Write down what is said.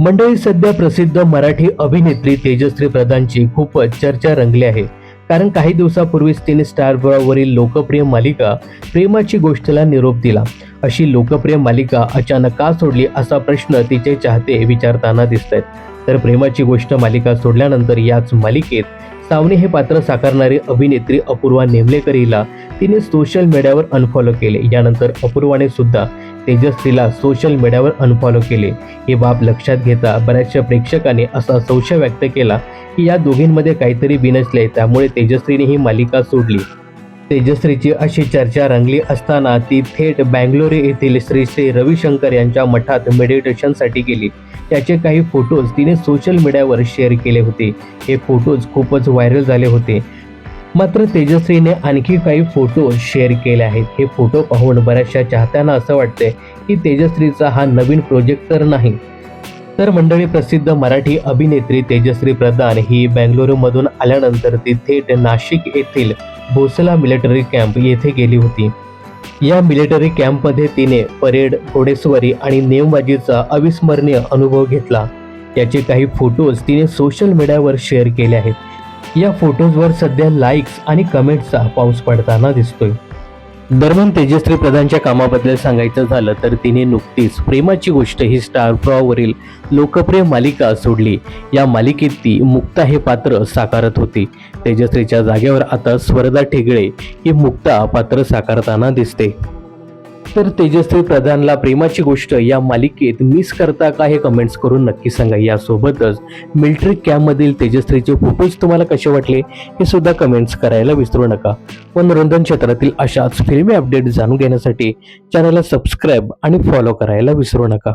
मंडळी सध्या प्रसिद्ध मराठी अभिनेत्री तेजश्री प्रधानची खूपच चर्चा रंगली आहे. कारण काही दिवसापूर्वीच तिने स्टारवरील लोकप्रिय मालिका प्रेमाची गोष्टला निरोप दिला. अशी लोकप्रिय मालिका अचानक का सोडली असा प्रश्न तिचे चाहते विचारताना दिसत आहेत तर प्रेमाची गोष्ट मालिका सोडल्यानंतर याच मालिकेत सावनी हे पात्र साकारणारी अभिनेत्री अपूर्वा नेमलेकर हिला तिने सोशल मीडियावर अनफॉलो केले. यानंतर अपूर्वाने सुद्धा तेजस्वीला सोशल मीडियावर अनफॉलो केले. ही बाब लक्षात घेता बऱ्याचशा प्रेक्षकाने असा संशय व्यक्त केला की या दोघींमध्ये काहीतरी बिनसले त्यामुळे तेजस्वीने ही मालिका सोडली. तेजश्रीची अशी चर्चा रंगली असताना ती थेट बँगलोर येथील श्री श्री रविशंकर यांच्या मठात मेडिटेशनसाठी गेली. त्याचे काही फोटोज तिने सोशल मीडियावर शेअर केले होते. हे फोटोज खूपच व्हायरल झाले होते. मात्र तेजश्रीने आणखी काही फोटो शेअर केले आहेत. हे फोटो पाहून बऱ्याचशा चाहत्यांना असं वाटतंय की तेजश्रीचा हा नवीन प्रोजेक्ट तर नाही. तर मंडळी प्रसिद्ध मराठी अभिनेत्री तेजश्री प्रधान ही बेंगलुरूमधून आल्यानंतर ती थेट नाशिक येथील भोसला मिलिटरी कॅम्प येथे गेली होती. या मिलिटरी कॅम्पमध्ये तिने परेड घोडेस्वारी आणि नेमबाजीचा अविस्मरणीय अनुभव घेतला. याचे काही फोटोज तिने सोशल मीडियावर शेअर केले आहेत. या फोटोजवर सध्या लाईक्स आणि कमेंट्सचा पाऊस पडताना दिसतोय. दरम्यान तेजश्री प्रधानच्या कामाबद्दल सांगायचं झालं तर तिने नुकतीच प्रेमाची गोष्ट ही स्टार प्रॉवरील लोकप्रिय मालिका सोडली. या मालिकेत ती मुक्ता हे पात्र साकारत होती. तेजश्रीच्या जागेवर आता स्वरदा ठेगळे ही मुक्ता पात्र साकारताना दिसते. तर तेजश्री प्रधानला प्रेमाची गोष्ट या मालिकेत मिस करता का हे कमेंट्स करून नक्की सांगा. यासोबतच मिलिटरी कॅम्पमधील तेजश्रीचे फोटोज तुम्हाला कसे वाटले हे सुद्धा कमेंट्स करायला विसरू नका. मनोरंजन क्षेत्रातील अशाच फिल्मी अपडेट जाणून घेण्यासाठी चॅनलला सबस्क्राईब आणि फॉलो करायला विसरू नका.